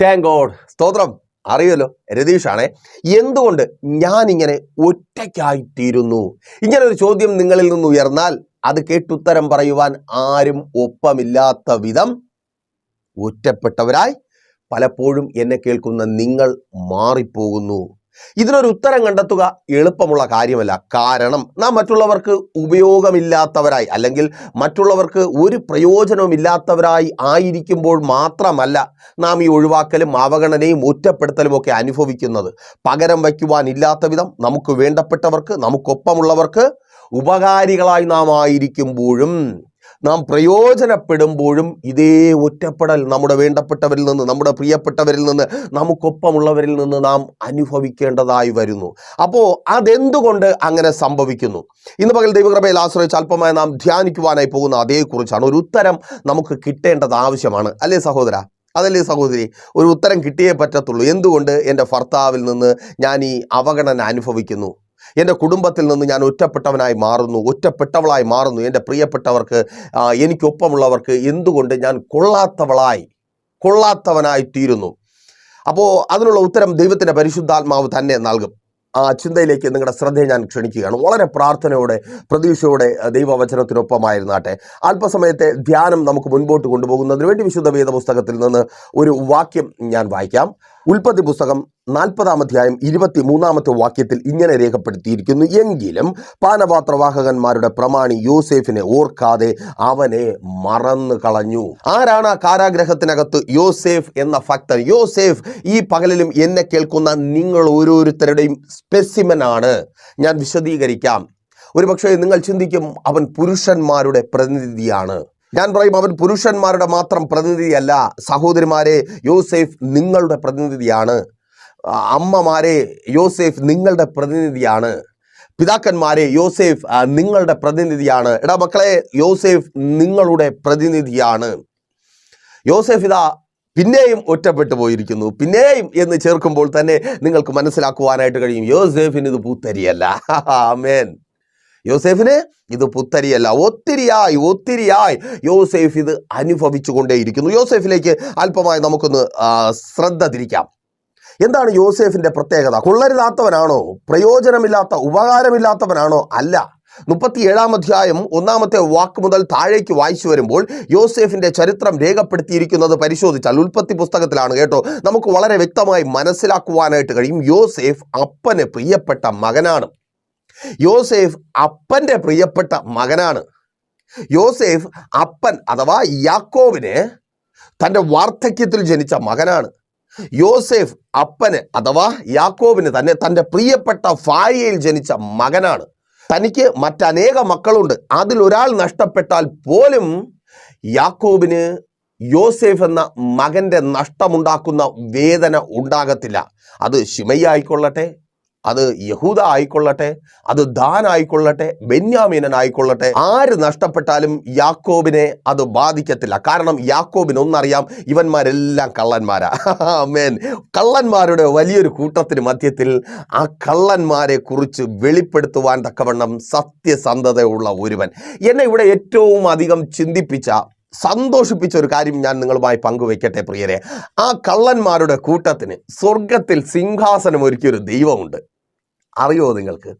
Thank God സ്തോത്രം. അറിയല്ലോ രതീഷാണേ എന്തുകൊണ്ട് ഞാൻ ഇങ്ങനെ ഒറ്റയ്ക്കായിത്തീരുന്നു ഇങ്ങനെ ഒരു ചോദ്യം നിങ്ങളിൽ നിന്ന് ഉയർന്നാൽ അത് കേട്ടുത്തരം പറയുവാൻ ആരും ഒപ്പമില്ലാത്ത വിധം ഒറ്റപ്പെട്ടവരായി പലപ്പോഴും എന്നെ കേൾക്കുന്ന നിങ്ങൾ മാറിപ്പോകുന്നു. ഇതിനൊരു ഉത്തരം കണ്ടെത്തുക എളുപ്പമുള്ള കാര്യമല്ല. കാരണം നാം മറ്റുള്ളവർക്ക് ഉപയോഗമില്ലാത്തവരായി അല്ലെങ്കിൽ മറ്റുള്ളവർക്ക് ഒരു പ്രയോജനവുമില്ലാത്തവരായി ആയിരിക്കുമ്പോൾ മാത്രമല്ല നാം ഈ ഒഴിവാക്കലും അവഗണനയും ഒറ്റപ്പെടുത്തലും ഒക്കെ അനുഭവിക്കുന്നത്. പകരം വയ്ക്കുവാനില്ലാത്ത വിധം നമുക്ക് വേണ്ടപ്പെട്ടവർക്ക് നമുക്കൊപ്പമുള്ളവർക്ക് ഉപകാരികളായി നാം ആയിരിക്കുമ്പോഴും നാം പ്രയോജനപ്പെടുമ്പോഴും ഇതേ ഒറ്റപ്പെടൽ നമ്മുടെ വേണ്ടപ്പെട്ടവരിൽ നിന്ന് നമ്മുടെ പ്രിയപ്പെട്ടവരിൽ നിന്ന് നമുക്കൊപ്പമുള്ളവരിൽ നിന്ന് നാം അനുഭവിക്കേണ്ടതായി വരുന്നു. അപ്പോൾ അതെന്തുകൊണ്ട് അങ്ങനെ സംഭവിക്കുന്നു? ഇന്ന് പകൽ ദൈവകൃപയിൽ ആശ്രയിച്ച് അല്പമായി നാം ധ്യാനിക്കുവാനായി പോകുന്ന അതേക്കുറിച്ചാണ് ഒരു ഉത്തരം നമുക്ക് കിട്ടേണ്ടത് ആവശ്യമാണ്. അല്ലേ സഹോദര? അതല്ലേ സഹോദരി? ഒരു ഉത്തരം കിട്ടിയേ പറ്റത്തുള്ളൂ. എന്തുകൊണ്ട് എന്റെ ഭർത്താവിൽ നിന്ന് ഞാൻ ഈ അവഗണന അനുഭവിക്കുന്നു? എന്റെ കുടുംബത്തിൽ നിന്ന് ഞാൻ ഒറ്റപ്പെട്ടവനായി മാറുന്നു ഒറ്റപ്പെട്ടവളായി മാറുന്നു. എന്റെ പ്രിയപ്പെട്ടവർക്ക് എനിക്കൊപ്പമുള്ളവർക്ക് എന്തുകൊണ്ട് ഞാൻ കൊള്ളാത്തവളായി കൊള്ളാത്തവനായി തീരുന്നു? അപ്പോൾ അതിനുള്ള ഉത്തരം ദൈവത്തിന്റെ പരിശുദ്ധാത്മാവ് തന്നെ നൽകും. ആ ചിന്തയിലേക്ക് നിങ്ങളുടെ ശ്രദ്ധയെ ഞാൻ ക്ഷണിക്കുകയാണ്. വളരെ പ്രാർത്ഥനയോടെ പ്രതീക്ഷയോടെ ദൈവവചനത്തിനൊപ്പമായിരുന്നാട്ടെ. അല്പസമയത്തെ ധ്യാനം നമുക്ക് മുൻപോട്ട് കൊണ്ടുപോകുന്നതിന് വേണ്ടി വിശുദ്ധ വേദ പുസ്തകത്തിൽ നിന്ന് ഒരു വാക്യം ഞാൻ വായിക്കാം. ഉൽപ്പത്തി പുസ്തകം നാൽപ്പതാം അധ്യായം ഇരുപത്തി മൂന്നാമത്തെ വാക്യത്തിൽ ഇങ്ങനെ രേഖപ്പെടുത്തിയിരിക്കുന്നു. എങ്കിലും പാനപാത്രവാഹകന്മാരുടെ പ്രമാണി യോസേഫിനെ ഓർക്കാതെ അവനെ മറന്നു കളഞ്ഞു ആരാണ് ആ കാരാഗ്രഹത്തിനകത്ത് യോസേഫ് എന്ന ഭക്തൻ? യോസേഫ് ഈ പകലിലും എന്നെ കേൾക്കുന്ന നിങ്ങൾ ഓരോരുത്തരുടെയും സ്പെസിമൻ ആണ്. ഞാൻ വിശദീകരിക്കാം. ഒരുപക്ഷെ നിങ്ങൾ ചിന്തിക്കും അവൻ പുരുഷന്മാരുടെ പ്രതിനിധിയാണ്. ഞാൻ പറയും അവൻ പുരുഷന്മാരുടെ മാത്രം പ്രതിനിധിയല്ല. സഹോദരിമാരെ യോസേഫ് നിങ്ങളുടെ പ്രതിനിധിയാണ്. അമ്മമാരെ യോസേഫ് നിങ്ങളുടെ പ്രതിനിധിയാണ്. പിതാക്കന്മാരെ യോസേഫ് നിങ്ങളുടെ പ്രതിനിധിയാണ്. എടാ മക്കളെ യോസേഫ് നിങ്ങളുടെ പ്രതിനിധിയാണ്. യോസേഫ് ഇതാ പിന്നെയും ഒറ്റപ്പെട്ടു പോയിരിക്കുന്നു. പിന്നെയും എന്ന് ചേർക്കുമ്പോൾ തന്നെ നിങ്ങൾക്ക് മനസ്സിലാക്കുവാനായിട്ട് കഴിയും. യോസേഫിന് ഇത് പൂത്തരിയല്ല. ആമേൻ. യോസേഫിന് ഇത് പുത്തരിയല്ല. ഒത്തിരിയായി ഒത്തിരിയായി യോസേഫ് ഇത് അനുഭവിച്ചു കൊണ്ടേയിരിക്കുന്നു യോസേഫിലേക്ക് അല്പമായി നമുക്കൊന്ന് ശ്രദ്ധ തിരിക്കാം. എന്താണ് യോസേഫിന്റെ പ്രത്യേകത? കൊള്ളരുതാത്തവനാണോ? പ്രയോജനമില്ലാത്ത ഉപകാരമില്ലാത്തവനാണോ? അല്ല. മുപ്പത്തി ഏഴാം അധ്യായം ഒന്നാമത്തെ വാക്ക് മുതൽ താഴേക്ക് വായിച്ചു വരുമ്പോൾ യോസേഫിന്റെ ചരിത്രം രേഖപ്പെടുത്തിയിരിക്കുന്നത് പരിശോധിച്ചാൽ ഉൽപ്പത്തി പുസ്തകത്തിലാണ് കേട്ടോ. നമുക്ക് വളരെ വ്യക്തമായി മനസ്സിലാക്കുവാനായിട്ട് കഴിയും. യോസേഫ് അപ്പന് പ്രിയപ്പെട്ട മകനാണ്. യോസേഫ് അപ്പന്റെ പ്രിയപ്പെട്ട മകനാണ്. യോസേഫ് അപ്പൻ അഥവാ യാക്കോവിന് തന്റെ വാർദ്ധക്യത്തിൽ ജനിച്ച മകനാണ്. യോസേഫ് അപ്പന് അഥവാ യാക്കോബിന് തന്നെ തന്റെ പ്രിയപ്പെട്ട ഭാര്യയിൽ ജനിച്ച മകനാണ്. തനിക്ക് മറ്റനേക മക്കളുണ്ട്. അതിലൊരാൾ നഷ്ടപ്പെട്ടാൽ പോലും യാക്കോബിന് യോസേഫ് എന്ന മകന്റെ നഷ്ടമുണ്ടാക്കുന്ന വേദന ഉണ്ടാകത്തില്ല. അത് ശിമയ്യ ആയിക്കൊള്ളട്ടെ അത് യഹൂദ ആയിക്കൊള്ളട്ടെ അത് ദാൻ ആയിക്കൊള്ളട്ടെ ബെന്യാമീനൻ ആയിക്കൊള്ളട്ടെ. ആര് നഷ്ടപ്പെട്ടാലും യാക്കോബിനെ അത് ബാധിക്കത്തില്ല. കാരണം യാക്കോബിന് ഒന്നറിയാം ഇവന്മാരെല്ലാം കള്ളന്മാരാ. മേൻ കള്ളന്മാരുടെ വലിയൊരു കൂട്ടത്തിന് മധ്യത്തിൽ ആ കള്ളന്മാരെ കുറിച്ച് വെളിപ്പെടുത്തുവാൻ തക്കവണ്ണം സത്യസന്ധതയുള്ള ഒരുവൻ. എന്നെ ഇവിടെ ഏറ്റവും അധികം ചിന്തിപ്പിച്ച സന്തോഷിപ്പിച്ച ഒരു കാര്യം ഞാൻ നിങ്ങളുമായി പങ്കുവെക്കട്ടെ പ്രിയരെ. ആ കള്ളന്മാരുടെ കൂട്ടത്തിന് സ്വർഗത്തിൽ സിംഹാസനം ഒരുക്കിയൊരു ദൈവമുണ്ട്. അറിയോ നിങ്ങൾക്ക്?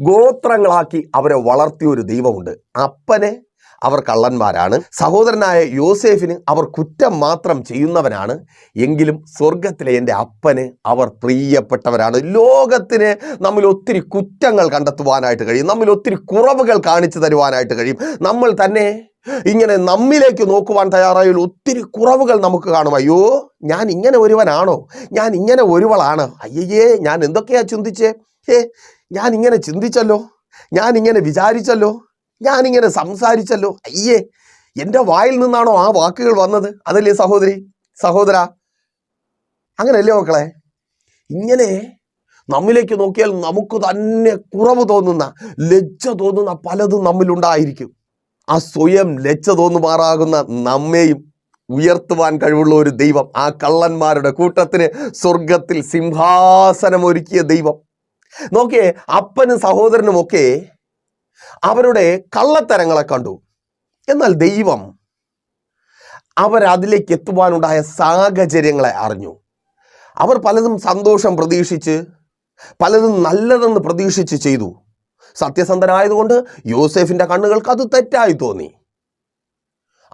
ഗോത്രങ്ങളാക്കി അവരെ വളർത്തിയ ഒരു ദൈവമുണ്ട്. അപ്പനെ അവർ കള്ളന്മാരാണ്. സഹോദരനായ യോസേഫിന് അവർ കുറ്റം മാത്രം ചെയ്യുന്നവനാണ്. എങ്കിലും സ്വർഗത്തിലെ എന്റെ അപ്പന് അവർ പ്രിയപ്പെട്ടവരാണ്. ലോകത്തിന് നമ്മൾ ഒത്തിരി കുറ്റങ്ങൾ കണ്ടെത്തുവാനായിട്ട് കഴിയും. നമ്മൾ ഒത്തിരി കുറവുകൾ കാണിച്ചു തരുവാനായിട്ട് കഴിയും. നമ്മൾ തന്നെ ഇങ്ങനെ നമ്മിലേക്ക് നോക്കുവാൻ തയ്യാറായാൽ ഒത്തിരി കുറവുകൾ നമുക്ക് കാണും. അയ്യോ ഞാൻ ഇങ്ങനെ ഒരുവനാണോ? ഞാൻ ഇങ്ങനെ ഒരുവളാണ്. അയ്യേ ഞാൻ എന്തൊക്കെയാ ചിന്തിച്ചേ? ഏ ഞാൻ ഇങ്ങനെ ചിന്തിച്ചല്ലോ. ഞാൻ ഇങ്ങനെ വിചാരിച്ചല്ലോ. ഇങ്ങനെ സംസാരിച്ചല്ലോ. അയ്യേ എന്റെ വായിൽ നിന്നാണോ ആ വാക്കുകൾ വന്നത്? അതല്ലേ സഹോദരി സഹോദര. അങ്ങനെയല്ലേ മക്കളെ? ഇങ്ങനെ നമ്മിലേക്ക് നോക്കിയാൽ നമുക്ക് തന്നെ കുറവ് തോന്നുന്ന ലജ്ജ തോന്നുന്ന പലതും നമ്മിലുണ്ടായിരിക്കും. ആ സ്വയം ലജ്ജ തോന്നുമാറാകുന്ന നമ്മെയും ഉയർത്തുവാൻ കഴിവുള്ള ഒരു ദൈവം ആ കള്ളന്മാരുടെ കൂട്ടത്തിന് സ്വർഗത്തിൽ സിംഹാസനം ഒരുക്കിയ ദൈവം. നോക്കിയേ അപ്പനും സഹോദരനും ഒക്കെ അവരുടെ കള്ളത്തരങ്ങളെ കണ്ടു. എന്നാൽ ദൈവം അവരതിലേക്ക് എത്തുവാനുണ്ടായ സാഹചര്യങ്ങളെ അറിഞ്ഞു. അവർ പലതും സന്തോഷം പ്രതീക്ഷിച്ച് പലതും നല്ലതെന്ന് പ്രതീക്ഷിച്ച് ചെയ്തു. സത്യസന്ധനായതുകൊണ്ട് യൂസെഫിന്റെ കണ്ണുകൾക്ക് അത് തെറ്റായി തോന്നി.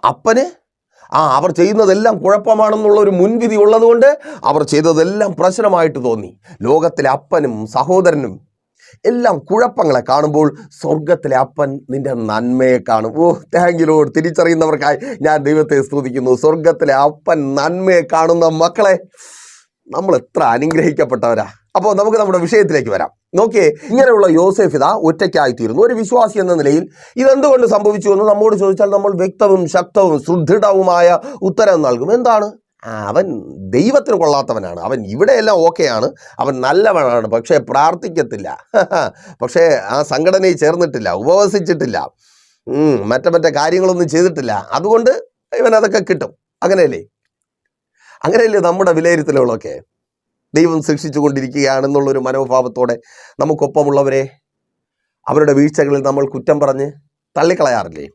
അപ്പന് ആ അവർ ചെയ്യുന്നതെല്ലാം കുഴപ്പമാണെന്നുള്ള ഒരു മുൻവിധി ഉള്ളതുകൊണ്ട് അവർ ചെയ്തതെല്ലാം പ്രശ്നമായിട്ട് തോന്നി. ലോകത്തിലെ അപ്പനും സഹോദരനും എല്ലാം കുഴപ്പങ്ങളെ കാണുമ്പോൾ സ്വർഗത്തിലെ അപ്പൻ നിന്റെ നന്മയെ കാണും. ഓ താങ്ക് ലോഡ് തിരിച്ചറിയുന്നവർക്കായി ഞാൻ ദൈവത്തെ സ്തുതിക്കുന്നു. സ്വർഗത്തിലെ അപ്പൻ നന്മയെ കാണുന്ന മക്കളെ നമ്മൾ എത്ര അനുഗ്രഹിക്കപ്പെട്ടവരാ. അപ്പോൾ നമുക്ക് നമ്മുടെ വിഷയത്തിലേക്ക് വരാം. നോക്കിയേ ഇങ്ങനെയുള്ള യോസെഫ് ഇതാ ഒറ്റയ്ക്കായിത്തീരുന്നു. ഒരു വിശ്വാസി എന്ന നിലയിൽ ഇതെന്തുകൊണ്ട് സംഭവിച്ചു എന്ന് നമ്മോട് ചോദിച്ചാൽ നമ്മൾ വ്യക്തവും ശക്തവും സുദൃഢവുമായ ഉത്തരം നൽകും. എന്താണ്? അവൻ ദൈവത്തിന് കൊള്ളാത്തവനാണ്. അവൻ ഇവിടെയെല്ലാം ഓക്കെയാണ്. അവൻ നല്ലവനാണ്. പക്ഷേ പ്രാർത്ഥിക്കത്തില്ല. പക്ഷേ ആ സംഘടനയിൽ ചേർന്നിട്ടില്ല ഉപവസിച്ചിട്ടില്ല. മറ്റേ മറ്റേ കാര്യങ്ങളൊന്നും ചെയ്തിട്ടില്ല. അതുകൊണ്ട് ഇവൻ അതൊക്കെ കിട്ടും. അങ്ങനെയല്ലേ? അങ്ങനെയല്ലേ നമ്മുടെ വിലയിരുത്തലുകളൊക്കെ? ദൈവം ശിക്ഷിച്ചു കൊണ്ടിരിക്കുകയാണെന്നുള്ളൊരു മനോഭാവത്തോടെ നമുക്കൊപ്പമുള്ളവരെ അവരുടെ വീഴ്ചകളിൽ നമ്മൾ കുറ്റം പറഞ്ഞ് തള്ളിക്കളയാറില്ലേ?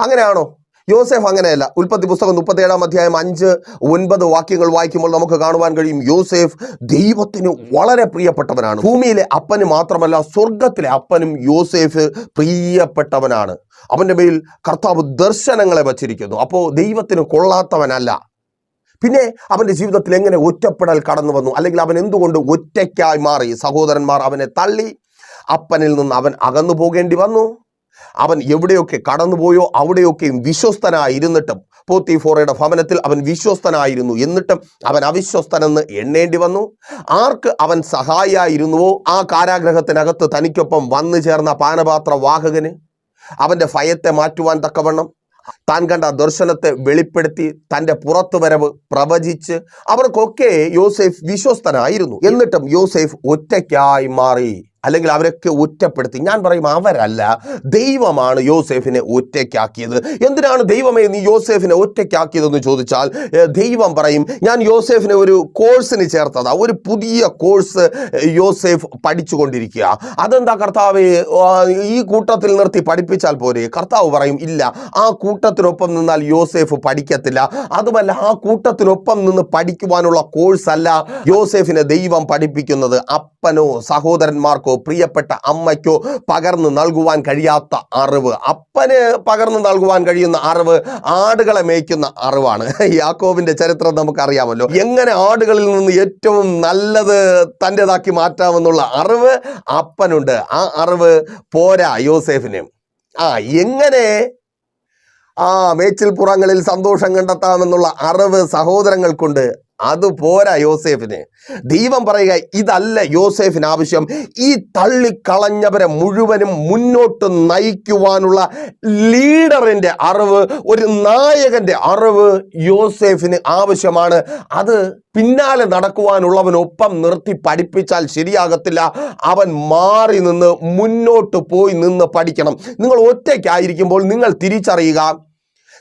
അങ്ങനെയാണോ? യോസെഫ് അങ്ങനെയല്ല. ഉൽപ്പത്തി പുസ്തകം മുപ്പത്തേഴാം അധ്യായം അഞ്ച് ഒൻപത് വാക്യങ്ങൾ വായിക്കുമ്പോൾ നമുക്ക് കാണുവാൻ കഴിയും. യോസെഫ് ദൈവത്തിന് വളരെ പ്രിയപ്പെട്ടവനാണ്. ഭൂമിയിലെ അപ്പന് മാത്രമല്ല സ്വർഗത്തിലെ അപ്പനും യോസെഫ് പ്രിയപ്പെട്ടവനാണ്. അവന്റെ മേൽ കർത്താവ് ദർശനങ്ങളെ വച്ചിരിക്കുന്നു. അപ്പോൾ ദൈവത്തിന് കൊള്ളാത്തവനല്ല. പിന്നെ അവന്റെ ജീവിതത്തിൽ എങ്ങനെ ഒറ്റപ്പെടൽ കടന്നു വന്നു? അല്ലെങ്കിൽ അവൻ എന്തുകൊണ്ട് ഒറ്റയ്ക്കായി മാറി? സഹോദരന്മാർ അവനെ തള്ളി. അപ്പനിൽ നിന്ന് അവൻ അകന്നു പോകേണ്ടി വന്നു. അവൻ എവിടെയൊക്കെ കടന്നുപോയോ അവിടെയൊക്കെയും വിശ്വസ്തനായിരുന്നിട്ടും പോത്തിഫോറയുടെ ഭവനത്തിൽ അവൻ വിശ്വസ്തനായിരുന്നു എന്നിട്ടും അവൻ അവിശ്വസ്തനെന്ന് എണ്ണേണ്ടി വന്നു. ആർക്ക് അവൻ സഹായിയായിരുന്നുവോ? ആ കാരാഗ്രഹത്തിനകത്ത് തനിക്കൊപ്പം വന്നു ചേർന്ന പാനപാത്ര വാഹകന്. അവന്റെ ഭയത്തെ മാറ്റുവാൻ തക്കവണ്ണം താൻ കണ്ട ദർശനത്തെ വെളിപ്പെടുത്തി തന്റെ പുറത്തുവരവ് പ്രവചിച്ച് അവർക്കൊക്കെ യോസേഫ് വിശ്വസ്തനായിരുന്നു. എന്നിട്ടും യോസേഫ് ഒറ്റയ്ക്കായി മാറി. അല്ലെങ്കിൽ അവരൊക്കെ ഒറ്റപ്പെടുത്തി. ഞാൻ പറയും അവരല്ല. ദൈവമാണ് യോസേഫിനെ ഒറ്റയ്ക്കാക്കിയത്. എന്തിനാണ് ദൈവമേ നീ യോസേഫിനെ ഒറ്റയ്ക്കാക്കിയതെന്ന് ചോദിച്ചാൽ ദൈവം പറയും ഞാൻ യോസേഫിനെ ഒരു കോഴ്സിന് ചേർത്തതാ. ഒരു പുതിയ കോഴ്സ് യോസേഫ് പഠിച്ചുകൊണ്ടിരിക്കുക. അതെന്താ കർത്താവ്? ഈ കൂട്ടത്തിൽ നിർത്തി പഠിപ്പിച്ചാൽ പോരെ. കർത്താവ് പറയും ഇല്ല ആ കൂട്ടത്തിനൊപ്പം നിന്നാൽ യോസേഫ് പഠിക്കത്തില്ല. അതുമല്ല ആ കൂട്ടത്തിനൊപ്പം നിന്ന് പഠിക്കുവാനുള്ള കോഴ്സ് അല്ല യോസേഫിനെ ദൈവം പഠിപ്പിക്കുന്നത്. അപ്പനോ സഹോദരന്മാർക്കോ പ്രിയപ്പെട്ട അമ്മയ്ക്കോ പകർന്നു നൽകുവാൻ കഴിയാത്ത അറിവ്. അപ്പന് പകർന്നു നൽകുവാൻ കഴിയുന്ന അറിവ് ആടുകളെ മേയ്ക്കുന്ന അറിവാണ്. യാക്കോബിന്റെ ചരിത്രം നമുക്കറിയാമല്ലോ. എങ്ങനെ ആടുകളിൽ നിന്ന് ഏറ്റവും നല്ലത് തന്റെതാക്കി മാറ്റാമെന്നുള്ള അറിവ് അപ്പനുണ്ട്. ആ അറിവ് പോരാ യോസേഫിന്. ആ എങ്ങനെ ആ മേച്ചിൽ പുറങ്ങളിൽ സന്തോഷം കണ്ടെത്താമെന്നുള്ള അറിവ് സഹോദരങ്ങൾക്കുണ്ട്. അത് പോരാ യോസേഫിന്. ദൈവം പറയുക ഇതല്ല യോസേഫിന് ആവശ്യം. ഈ തള്ളിക്കളഞ്ഞവരെ മുഴുവനും മുന്നോട്ട് നയിക്കുവാനുള്ള ലീഡറിന്റെ അറിവ് ഒരു നായകന്റെ അറിവ് യോസേഫിന് ആവശ്യമാണ്. അത് പിന്നാലെ നടക്കുവാനുള്ളവനൊപ്പം നിർത്തി പഠിപ്പിച്ചാൽ ശരിയാകത്തില്ല. അവൻ മാറി നിന്ന് മുന്നോട്ട് പോയി നിന്ന് പഠിക്കണം. നിങ്ങൾ ഒറ്റയ്ക്കായിരിക്കുമ്പോൾ നിങ്ങൾ തിരിച്ചറിയുക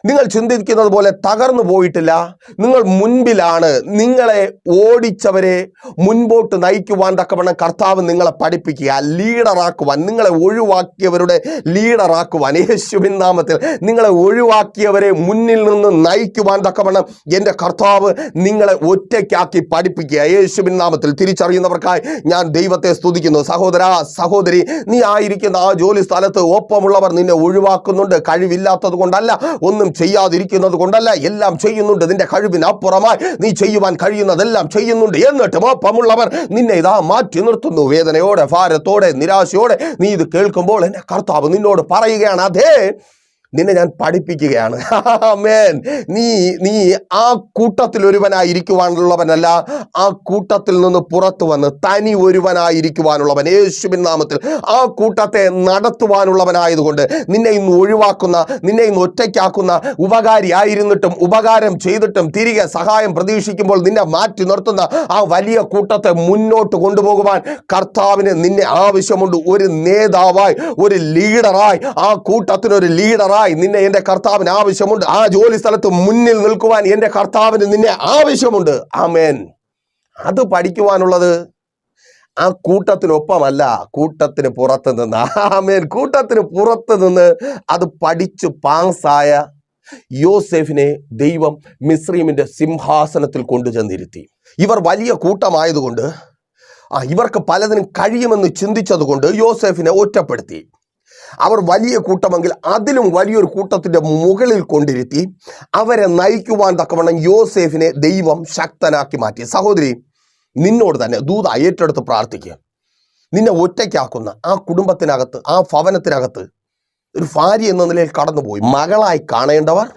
നിങ്ങൾ ചിന്തിക്കുന്നത് പോലെ തകർന്നു പോയിട്ടില്ല. നിങ്ങൾ മുൻപിലാണ്. നിങ്ങളെ ഓടിച്ചവരെ മുൻപോട്ട് നയിക്കുവാൻ തക്കവണ്ണം കർത്താവ് നിങ്ങളെ പഠിപ്പിക്കുക. ലീഡറാക്കുവാൻ നിങ്ങളെ ഒഴിവാക്കിയവരുടെ ലീഡറാക്കുവാൻ യേശുവിൻ നാമത്തിൽ നിങ്ങളെ ഒഴിവാക്കിയവരെ മുന്നിൽ നിന്ന് നയിക്കുവാൻ തക്കവണ്ണം എന്റെ കർത്താവ് നിങ്ങളെ ഒറ്റയ്ക്കാക്കി പഠിപ്പിക്കുക. യേശുവിൻ നാമത്തിൽ തിരിച്ചറിയുന്നവർക്കായി ഞാൻ ദൈവത്തെ സ്തുതിക്കുന്നു. സഹോദര സഹോദരി നീ ആയിരിക്കുന്ന ആ ജോലി സ്ഥലത്ത് ഒപ്പമുള്ളവർ നിന്നെ ഒഴിവാക്കുന്നുണ്ട്. കഴിവില്ലാത്തത് കൊണ്ടല്ല ഒന്നും ചെയ്യാതിരിക്കുന്നത് കൊണ്ടല്ല. എല്ലാം ചെയ്യുന്നുണ്ട് നിന്റെ കഴിവിനപ്പുറമായി നീ ചെയ്യുവാൻ കഴിയുന്നതെല്ലാം ചെയ്യുന്നുണ്ട്. എന്നിട്ട് ഒപ്പമുള്ളവർ നിന്നെ ഇതാ മാറ്റി നിർത്തുന്നു. വേദനയോടെ ഭാരത്തോടെ നിരാശയോടെ നീ ഇത് കേൾക്കുമ്പോൾ എന്നെ കർത്താവ് നിന്നോട് പറയുകയാണ് അതേ നിന്നെ ഞാൻ പഠിപ്പിക്കുകയാണ്. മേൻ നീ നീ ആ കൂട്ടത്തിൽ ഒരുവനായിരിക്കുവാനുള്ളവനല്ല ആ കൂട്ടത്തിൽ നിന്ന് പുറത്തു വന്ന് തനി ഒരുവനായിരിക്കുവാനുള്ളവൻ യേശുവിൻ നാമത്തിൽ ആ കൂട്ടത്തെ നടത്തുവാനുള്ളവനായതുകൊണ്ട് നിന്നെ ഇന്ന് ഒഴിവാക്കുന്ന നിന്നെ ഇന്ന് ഒറ്റയ്ക്കാക്കുന്ന ഉപകാരിയായിരുന്നിട്ടും ഉപകാരം ചെയ്തിട്ടും തിരികെ സഹായം പ്രതീക്ഷിക്കുമ്പോൾ നിന്നെ മാറ്റി നിർത്തുന്ന ആ വലിയ കൂട്ടത്തെ മുന്നോട്ട് കൊണ്ടുപോകുവാൻ കർത്താവിന് നിന്നെ ആവശ്യമുണ്ട്. ഒരു നേതാവായി ഒരു ലീഡറായി ആ കൂട്ടത്തിനൊരു ലീഡറായി നിന്നെ എന്റെ കർത്താവിന് ആവശ്യമുണ്ട്. ആ ജോലി സ്ഥലത്ത് മുന്നിൽ നിൽക്കുവാൻ എന്റെ കർത്താവിന് നിന്നെ ആവശ്യമുണ്ട്. ആമേൻ. അത് പഠിക്കുവാനുള്ളത് ആ കൂട്ടത്തിനൊപ്പമല്ല കൂട്ടത്തിന് പുറത്ത് നിന്ന്. ആമേൻ. കൂട്ടത്തിന് പുറത്ത് നിന്ന് അത് പഠിച്ച് പാങ്സായ യോസെഫിനെ ദൈവം മിസ്രീമിന്റെ സിംഹാസനത്തിൽ കൊണ്ടുചെന്നിരുത്തി. ഇവർ വലിയ കൂട്ടമായതുകൊണ്ട് ആ ഇവർക്ക് പലതിനും കഴിയുമെന്ന് ചിന്തിച്ചതുകൊണ്ട് യോസെഫിനെ ഒറ്റപ്പെടുത്തി. അവർ വലിയ കൂട്ടമെങ്കിൽ അതിലും വലിയൊരു കൂട്ടത്തിന്റെ മുകളിൽ കൊണ്ടിരുത്തി അവരെ നയിക്കുവാൻ തക്കവണ്ണം യോസേഫിനെ ദൈവം ശക്തനാക്കി മാറ്റി. സഹോദരി നിന്നോട് തന്നെ ദൂത ഏറ്റെടുത്ത് പ്രാർത്ഥിക്കുക. നിന്നെ ഒറ്റയ്ക്കാക്കുന്ന ആ കുടുംബത്തിനകത്ത് ആ ഭവനത്തിനകത്ത് ഒരു ഭാര്യ എന്ന നിലയിൽ കടന്നുപോയി. മകളായി കാണേണ്ടവർ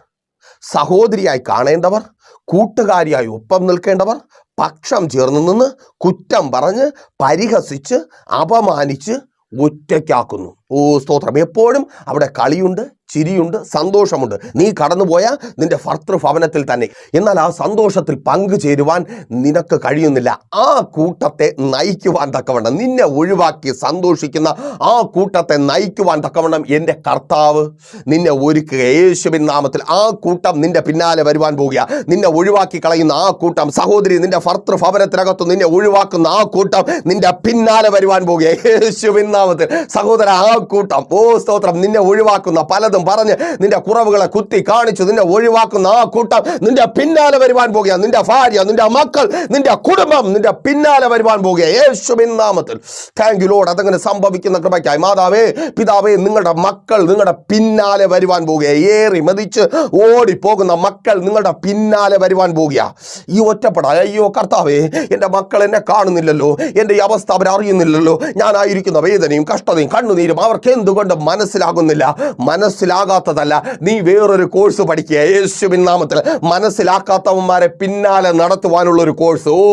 സഹോദരിയായി കാണേണ്ടവർ കൂട്ടുകാരിയായി ഒപ്പം നിൽക്കേണ്ടവർ പക്ഷം ചേർന്ന് നിന്ന് കുറ്റം പറഞ്ഞ് പരിഹസിച്ച് അപമാനിച്ച് ഒറ്റയ്ക്കാക്കുന്നു. ഓ സ്തോത്രം. എപ്പോഴും അവിടെ കളിയുണ്ട് ചിരിയുണ്ട് സന്തോഷമുണ്ട്. നീ കടന്നുപോയ നിന്റെ ഭർത്തൃഭവനത്തിൽ തന്നെ. എന്നാൽ ആ സന്തോഷത്തിൽ പങ്കുചേരുവാൻ നിനക്ക് കഴിയുന്നില്ല. ആ കൂട്ടത്തെ നയിക്കുവാൻ തക്കവണ്ണം നിന്നെ ഒഴിവാക്കി സന്തോഷിക്കുന്ന ആ കൂട്ടത്തെ നയിക്കുവാൻ തക്കവണ്ണം എന്റെ കർത്താവ് നിന്നെ ഒരുക്കുക. യേശുവിൻ നാമത്തിൽ ആ കൂട്ടം നിന്റെ പിന്നാലെ വരുവാൻ പോകുക. നിന്നെ ഒഴിവാക്കി കളയുന്ന ആ കൂട്ടം സഹോദരി നിന്റെ ഭർത്തൃഭവനത്തിനകത്ത് നിന്നെ ഒഴിവാക്കുന്ന ആ കൂട്ടം നിന്റെ പിന്നാലെ വരുവാൻ പോകുക. യേശുവിൻ നാമത്തിൽ സഹോദര ആ കൂട്ടം. ഓ സ്തോത്രം. നിന്നെ ഒഴിവാക്കുന്ന പലതും പറഞ്ഞ് നിന്റെ കുറവുകളെ കുത്തി കാണിച്ചു. നിന്നെ ഒഴിവാക്കുന്ന ആ കൂട്ടം നിന്റെ പിന്നാലെ വരുവാൻ പോകുക. നിന്റെ ഭാര്യ നിന്റെ മക്കൾ നിന്റെ കുടുംബം നിന്റെ പിന്നാലെ വരുവാൻ പോകുക. യേശുവിൻ നാമത്തിൽ. താങ്ക് യു ലോഡ് അതങ്ങനെ സംഭവിക്കുന്ന കൃപയ്ക്കായി. മാതാവേ പിതാവേ നിങ്ങളുടെ മക്കൾ നിങ്ങളുടെ പിന്നാലെ വരുവാൻ പോകുക. ഏറി മതിച്ച് ഓടിപ്പോകുന്ന മക്കൾ നിങ്ങളുടെ പിന്നാലെ വരുവാൻ പോകുക. ഈ ഒറ്റപ്പെട. അയ്യോ കർത്താവേ എന്റെ മക്കൾ എന്നെ കാണുന്നില്ലല്ലോ. എന്റെ ഈ അവസ്ഥ അവരറിയുന്നില്ലല്ലോ. ഞാനായിരിക്കുന്ന വേദനയും കഷ്ടതയും കണ്ണുനീരും അവർക്ക് എന്തുകൊണ്ട് മനസ്സിലാകുന്നില്ല? മനസ്സിലാകാത്തതല്ല. നീ വേറൊരു കോഴ്സ് പഠിക്കുക. യേശുവിൻ നാമത്തിൽ മനസ്സിലാക്കാത്തവന്മാരെ പിന്നാലെ നടത്തുവാനുള്ള ഒരു കോഴ്സ് ഓ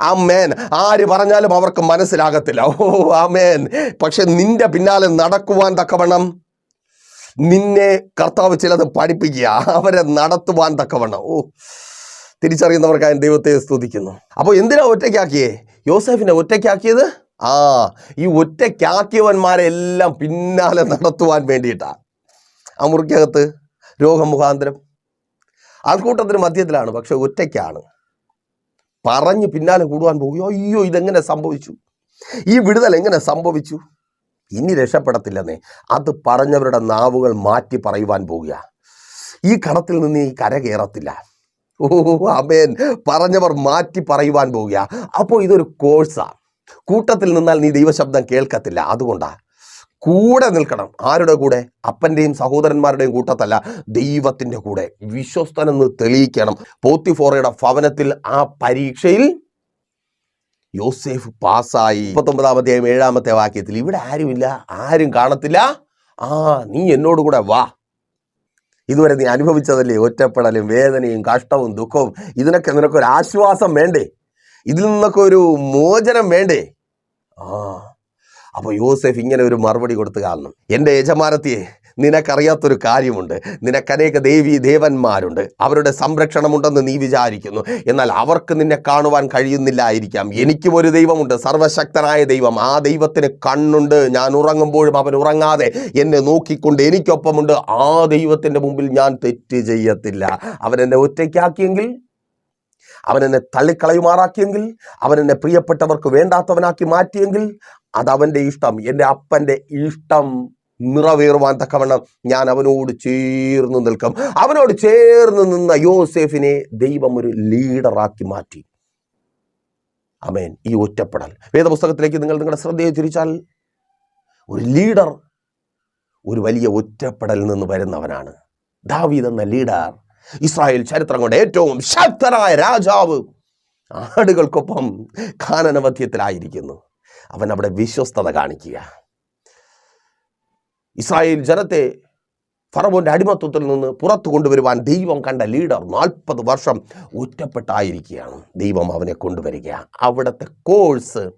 ആമേൻ. ആര് പറഞ്ഞാലും അവർക്ക് മനസ്സിലാകത്തില്ല. ഓ ആമേൻ. പക്ഷെ നിന്റെ പിന്നാലെ നടക്കുവാൻ തക്കവണ്ണം നിന്നെ കർത്താവ് ചിലത് പഠിപ്പിക്കുക. അവരെ നടത്തുവാൻ തക്കവണ്ണം. ഓ തിരിച്ചറിയുന്നവർക്കായി ദൈവത്തെ സ്തുതിക്കുന്നു. അപ്പോൾ എന്തിനാ ഒറ്റയ്ക്കാക്കിയേ? യോസഫിനെ ഒറ്റയ്ക്കാക്കിയത്? ആ ഈ ഒറ്റയ്ക്കാക്കിയവന്മാരെ എല്ലാം പിന്നാലെ നടത്തുവാൻ വേണ്ടിയിട്ടാണ് ആ മുറിക്കകത്ത് രോഗമുഖാന്തരം ആൾക്കൂട്ടത്തിന് മധ്യത്തിലാണ് പക്ഷെ ഒറ്റയ്ക്കാണ്. പറഞ്ഞ് പിന്നാലെ കൂടുവാൻ പോകും. അയ്യോ ഇതെങ്ങനെ സംഭവിച്ചു? ഈ വിടുതൽ എങ്ങനെ സംഭവിച്ചു? ഇനി രക്ഷപ്പെടത്തില്ലെന്നേ. അത് പറഞ്ഞവരുടെ നാവുകൾ മാറ്റി പറയുവാൻ പോകുക ഈ കടത്തിൽ നിന്ന് ഈ കര കയറത്തില്ല ഓ അമേൻ. പറഞ്ഞവർ മാറ്റി പറയുവാൻ പോവുക അപ്പോൾ ഇതൊരു കോഴ്സാ. കൂട്ടത്തിൽ നിന്നാൽ നീ ദൈവശബ്ദം കേൾക്കത്തില്ല. അതുകൊണ്ടാണ് കൂടെ നിൽക്കണം. ആരുടെ കൂടെ? അപ്പന്റെയും സഹോദരന്മാരുടെയും കൂട്ടത്തല്ല ദൈവത്തിന്റെ കൂടെ. വിശ്വസ്തനെന്ന് തെളിയിക്കണം. പോത്തിഫോറയുടെ ഭവനത്തിൽ ആ പരീക്ഷയിൽ യോസേഫ് പാസ്സായി. മുപ്പത്തൊമ്പതാമത്തെയും ഏഴാമത്തെ വാക്യത്തിൽ ഇവിടെ ആരുമില്ല ആരും കാണത്തില്ല. ആ നീ എന്നോട് കൂടെ വാ. ഇതുവരെ നീ അനുഭവിച്ചതല്ലേ? ഒറ്റപ്പെടലും വേദനയും കഷ്ടവും ദുഃഖവും. ഇതിനൊക്കെ നിനക്കൊരു ആശ്വാസം വേണ്ടേ? ഇതിൽ നിന്നൊക്കെ ഒരു മോചനം വേണ്ടേ? ആ. അപ്പോൾ യോസെഫ് ഇങ്ങനെ ഒരു മറുപടി കൊടുത്ത് കാരണം എന്റെ യജമാനത്തിയെ നിനക്കറിയാത്തൊരു കാര്യമുണ്ട്. നിനക്കനേക ദേവി ദേവന്മാരുണ്ട്. അവരുടെ സംരക്ഷണമുണ്ടെന്ന് നീ വിചാരിക്കുന്നു. എന്നാൽ അവർക്ക് നിന്നെ കാണുവാൻ കഴിയുന്നില്ലായിരിക്കാം. എനിക്കും ഒരു ദൈവമുണ്ട്. സർവശക്തനായ ദൈവം. ആ ദൈവത്തിന് കണ്ണുണ്ട്. ഞാൻ ഉറങ്ങുമ്പോഴും അവൻ ഉറങ്ങാതെ എന്നെ നോക്കിക്കൊണ്ട് എനിക്കൊപ്പമുണ്ട്. ആ ദൈവത്തിന്റെ മുമ്പിൽ ഞാൻ തെറ്റ് ചെയ്യത്തില്ല. അവൻ എന്നെ ഒറ്റയ്ക്കാക്കിയെങ്കിൽ അവൻ എന്നെ തള്ളിക്കളയുമാറാക്കിയെങ്കിൽ അവൻ എന്നെ പ്രിയപ്പെട്ടവർക്ക് വേണ്ടാത്തവനാക്കി മാറ്റിയെങ്കിൽ അതവന്റെ ഇഷ്ടം. എന്റെ അപ്പന്റെ ഇഷ്ടം നിറവേറുവാൻ തക്കവണ്ണം ഞാൻ അവനോട് ചേർന്ന് നിൽക്കും. അവനോട് ചേർന്ന് നിന്ന യോസേഫിനെ ദൈവം ഒരു ലീഡറാക്കി മാറ്റി. അമേൻ ഈ ഒറ്റപ്പെടൽ. വേദപുസ്തകത്തിലേക്ക് നിങ്ങൾ നിങ്ങളുടെ ശ്രദ്ധയെ തിരിച്ചാൽ ഒരു ലീഡർ ഒരു വലിയ ഒറ്റപ്പെടലിൽ നിന്ന് വരുന്നവനാണ്. ദാവീദ് എന്ന ലീഡർ ഇസ്രായേൽ ചരിത്രം കൊണ്ട് ഏറ്റവും ശക്തനായ രാജാവ് ആടുകൾക്കൊപ്പം കാനനമധ്യത്തിലായിരിക്കുന്നു അവൻ അവിടെ വിശ്വസ്തത കാണിക്കുക. ഇസ്രായേൽ ജനത്തെ ഫറവോന്റെ അടിമത്വത്തിൽ നിന്ന് പുറത്തു കൊണ്ടുവരുവാൻ ദൈവം കണ്ട ലീഡർ നാൽപ്പത് വർഷം ഒറ്റപ്പെട്ടായിരിക്കുകയാണ്. ദൈവം അവനെ കൊണ്ടുവരിക. അവിടുത്തെ കോഴ്സ്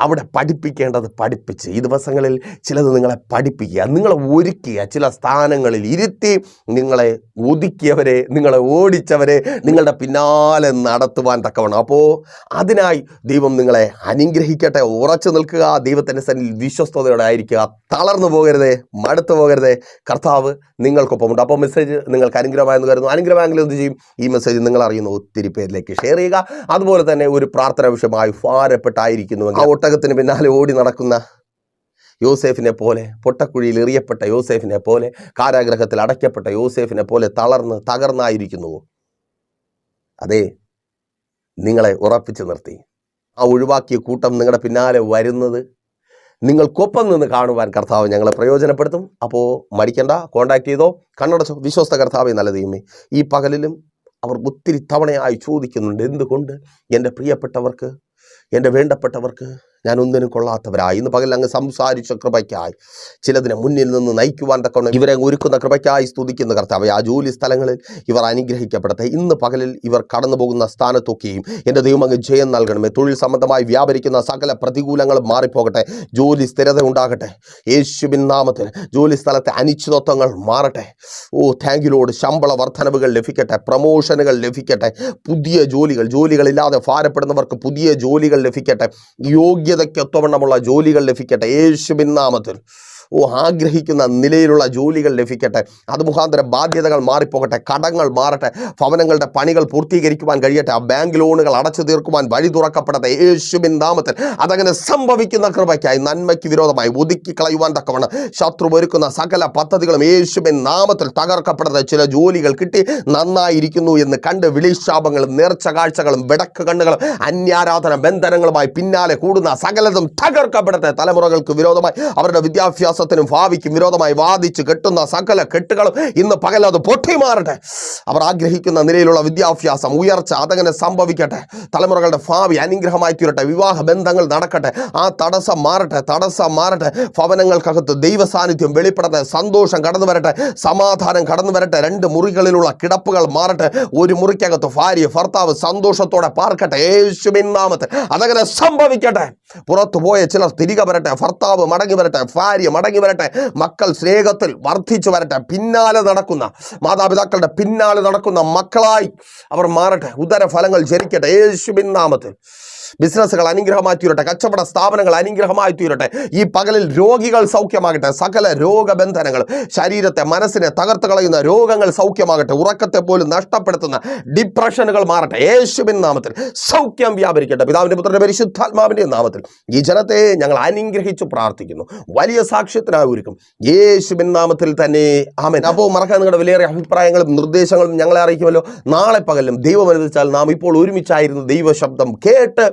അവിടെ പഠിപ്പിക്കേണ്ടത് പഠിപ്പിച്ച്. ഈ ദിവസങ്ങളിൽ ചിലത് നിങ്ങളെ പഠിപ്പിക്കുക നിങ്ങളെ ഒരുക്കുക ചില സ്ഥാനങ്ങളിൽ ഇരുത്തി നിങ്ങളെ ഒതുക്കിയവരെ നിങ്ങളെ ഓടിച്ചവരെ നിങ്ങളുടെ പിന്നാലെ നടത്തുവാൻ തക്കവണ്ണം. അപ്പോൾ അതിനായി ദൈവം നിങ്ങളെ അനുഗ്രഹിക്കട്ടെ. ഉറച്ചു നിൽക്കുക. ദൈവത്തിന്റെ സന്നിൽ വിശ്വസ്തയോടെ ആയിരിക്കുക. തളർന്നു പോകരുതേ. മടുത്തു പോകരുതേ. കർത്താവ് നിങ്ങൾക്കൊപ്പമുണ്ട്. അപ്പോൾ മെസ്സേജ് നിങ്ങൾക്ക് അനുഗ്രഹമായെന്ന് കരുതുന്നു. അനുഗ്രഹമായെങ്കിൽ എന്ത് ചെയ്യും? ഈ മെസ്സേജ് നിങ്ങൾ അറിയുന്ന ഒത്തിരി പേരിലേക്ക് ഷെയർ ചെയ്യുക. അതുപോലെ തന്നെ ഒരു പ്രാർത്ഥന വിഷയമായി ഭാരപ്പെട്ടായിരിക്കുന്നു ആ ഒട്ടകത്തിന് പിന്നാലെ ഓടി നടക്കുന്ന യോസേഫിനെ പോലെ പൊട്ടക്കുഴിയിൽ എറിയപ്പെട്ട യോസേഫിനെ പോലെ കാരാഗ്രഹത്തിൽ അടയ്ക്കപ്പെട്ട യോസേഫിനെ പോലെ തളർന്ന് തകർന്നായിരിക്കുന്നുവോ അതെ നിങ്ങളെ ഉറപ്പിച്ചു നിർത്തി. ആ ഒഴിവാക്കിയ കൂട്ടം നിങ്ങളുടെ പിന്നാലെ വരുന്നത് നിങ്ങൾക്കൊപ്പം നിന്ന് കാണുവാൻ കർത്താവ് ഞങ്ങളെ പ്രയോജനപ്പെടുത്തും. അപ്പോൾ മടിക്കണ്ട കോണ്ടാക്ട് ചെയ്തോ കണ്ണടച്ചോ വിശ്വസ്ത കർത്താവെ നല്ല ദൈവമേ. ഈ പകലിലും അവർ ഒത്തിരി തവണയായി ചോദിക്കുന്നുണ്ട് എന്തുകൊണ്ട്? എന്റെ പ്രിയപ്പെട്ടവർക്ക് എന്റെ വേണ്ടപ്പെട്ടവർക്ക് ഞാൻ ഒന്നിനും കൊള്ളാത്തവരായി. ഇന്ന് പകൽ അങ്ങ് സംസാരിച്ച കൃപയ്ക്കായി ചിലതിനെ മുന്നിൽ നിന്ന് നയിക്കുവാൻ തക്കവണ്ണം ഇവരെ ഒരുക്കുന്ന കൃപയ്ക്കായി സ്തുതിക്കുന്ന കർത്താവ് ആ ജോലി സ്ഥലങ്ങളിൽ ഇവർ അനുഗ്രഹിക്കപ്പെടട്ടെ. ഇന്ന് പകലിൽ ഇവർ കടന്നു പോകുന്ന സ്ഥാനത്തൊക്കെയും എന്റെ ദൈവം അങ്ങ് ജയം നൽകണമേ. തൊഴിൽ സംബന്ധമായി വ്യാപരിക്കുന്ന സകല പ്രതികൂലങ്ങളും മാറിപ്പോകട്ടെ. ജോലി സ്ഥിരത ഉണ്ടാകട്ടെ. യേശുവിൻ നാമത്തിൽ ജോലി സ്ഥലത്തെ അനിശ്ചിതത്വങ്ങൾ മാറട്ടെ. ഓ താങ്കിലോട് ശമ്പള വർധനവുകൾ ലഭിക്കട്ടെ. പ്രമോഷനുകൾ ലഭിക്കട്ടെ. പുതിയ ജോലികൾ ജോലികളില്ലാതെ ഭാരപ്പെടുന്നവർക്ക് പുതിയ ജോലികൾ ലഭിക്കട്ടെ. യോഗ്യതയ്ക്കൊത്തവണ്ണമുള്ള ജോലികൾ ലഭിക്കട്ടെ. യേശുബിൻ നാമത്തിൽ. ഓ ആഗ്രഹിക്കുന്ന നിലയിലുള്ള ജോലികൾ ലഭിക്കട്ടെ. അത് മുഖാന്തരം ബാധ്യതകൾ മാറിപ്പോകട്ടെ. കടങ്ങൾ മാറട്ടെ. ഭവനങ്ങളുടെ പണികൾ പൂർത്തീകരിക്കുവാൻ കഴിയട്ടെ. ആ ബാങ്ക് ലോണുകൾ അടച്ചു തീർക്കുവാൻ വഴി തുറക്കപ്പെടട്ടെ യേശുബിൻ നാമത്തിൽ അതങ്ങനെ സംഭവിക്കുന്ന കൃപയ്ക്കായി നന്മയ്ക്ക് വിരോധമായി ഒതുക്കി കളയുവാൻ തക്കവണ്ണം ശത്രു ഒരുക്കുന്ന സകല പദ്ധതികളും യേശുബിൻ നാമത്തിൽ തകർക്കപ്പെടട്ടെ ചില ജോലികൾ കിട്ടി നന്നായിരിക്കുന്നു എന്ന് കണ്ട് വിളിശാപങ്ങളും നേർച്ച കാഴ്ചകളും വിടക്ക് കണ്ണുകളും അന്യാരാധന ബന്ധനങ്ങളുമായി പിന്നാലെ കൂടുന്ന സകലതും തകർക്കപ്പെടട്ടെ തലമുറകൾക്ക് വിരോധമായി അവരുടെ വിദ്യാഭ്യാസത്തിനും ഭാവിക്കും വിരോധമായി വാദിച്ച് കെട്ടുന്ന സകല കെട്ടുകളും ഇന്ന് പകലത് പൊട്ടിമാറട്ടെ. അവർ ആഗ്രഹിക്കുന്ന നിലയിലുള്ള വിദ്യാഭ്യാസം ഉയർച്ച അതങ്ങനെ സംഭവിക്കട്ടെ. തലമുറകളുടെ ഭാവി അനുഗ്രഹമായി തീരട്ടെ വിവാഹ ബന്ധങ്ങൾ നടക്കട്ടെ. ആ തടസ്സം മാറട്ടെ. തടസ്സം മാറട്ടെ. ഭവനങ്ങൾക്കകത്ത് ദൈവ സാന്നിധ്യം വെളിപ്പെടട്ടെ. സന്തോഷം കടന്നു വരട്ടെ. സമാധാനം കടന്നു വരട്ടെ. രണ്ട് മുറികളിലുള്ള കിടപ്പുകൾ മാറട്ടെ. ഒരു മുറിക്കകത്ത് ഭാര്യ ഭർത്താവ് സന്തോഷത്തോടെ പാർക്കട്ടെ. യേശുവിൻ നാമത്തിൽ. അതങ്ങനെ സംഭവിക്കട്ടെ. പുറത്തു പോയ ചിലർ തിരികെ വരട്ടെ. ഭർത്താവ് മടങ്ങി വരട്ടെ. ഭാര്യ മടങ്ങി വരട്ടെ. മക്കൾ സ്നേഹത്തിൽ വർദ്ധിച്ചു വരട്ടെ. പിന്നാലെ നടക്കുന്ന മാതാപിതാക്കളുടെ പിന്നാലെ നടക്കുന്ന മക്കളായി അവർ മാറട്ടെ. ഉദരഫലങ്ങൾ ജനിക്കട്ടെ. യേശുബിൻ നാമത്തിൽ. ബിസിനസ്സുകൾ അനുഗ്രഹമായി തീരട്ടെ കച്ചവട സ്ഥാപനങ്ങൾ അനുഗ്രഹമായി തീരട്ടെ ഈ പകലിൽ രോഗികൾ സൗഖ്യമാകട്ടെ സകല രോഗബന്ധനങ്ങൾ ശരീരത്തെ മനസ്സിനെ തകർത്ത് കളയുന്ന രോഗങ്ങൾ സൗഖ്യമാകട്ടെ ഉറക്കത്തെ പോലും നഷ്ടപ്പെടുത്തുന്ന ഡിപ്രഷനുകൾ മാറട്ടെ. യേശുവിൻ നാമത്തിൽ സൗഖ്യം വ്യാപരിക്കട്ടെ. പിതാവിന്റെ പുത്രന്റെ പരിശുദ്ധാത്മാവിന്റെ നാമത്തിൽ ഈ ജനത്തെ ഞങ്ങൾ അനുഗ്രഹിച്ചു പ്രാർത്ഥിക്കുന്നു. വലിയ സാക്ഷ്യത്തിനായി ഒരുക്കും യേശുവിൻ നാമത്തിൽ തന്നെ. ആമൻ. അപ്പോൾ മറക്കാൻ നിങ്ങളുടെ വിലയേറെ അഭിപ്രായങ്ങളും നിർദ്ദേശങ്ങളും ഞങ്ങളെ അറിയിക്കുമല്ലോ. നാളെ പകലും ദൈവം അനുവദിച്ചാൽ നാം ഇപ്പോൾ ഒരുമിച്ചായിരുന്നു ദൈവശബ്ദം കേട്ട്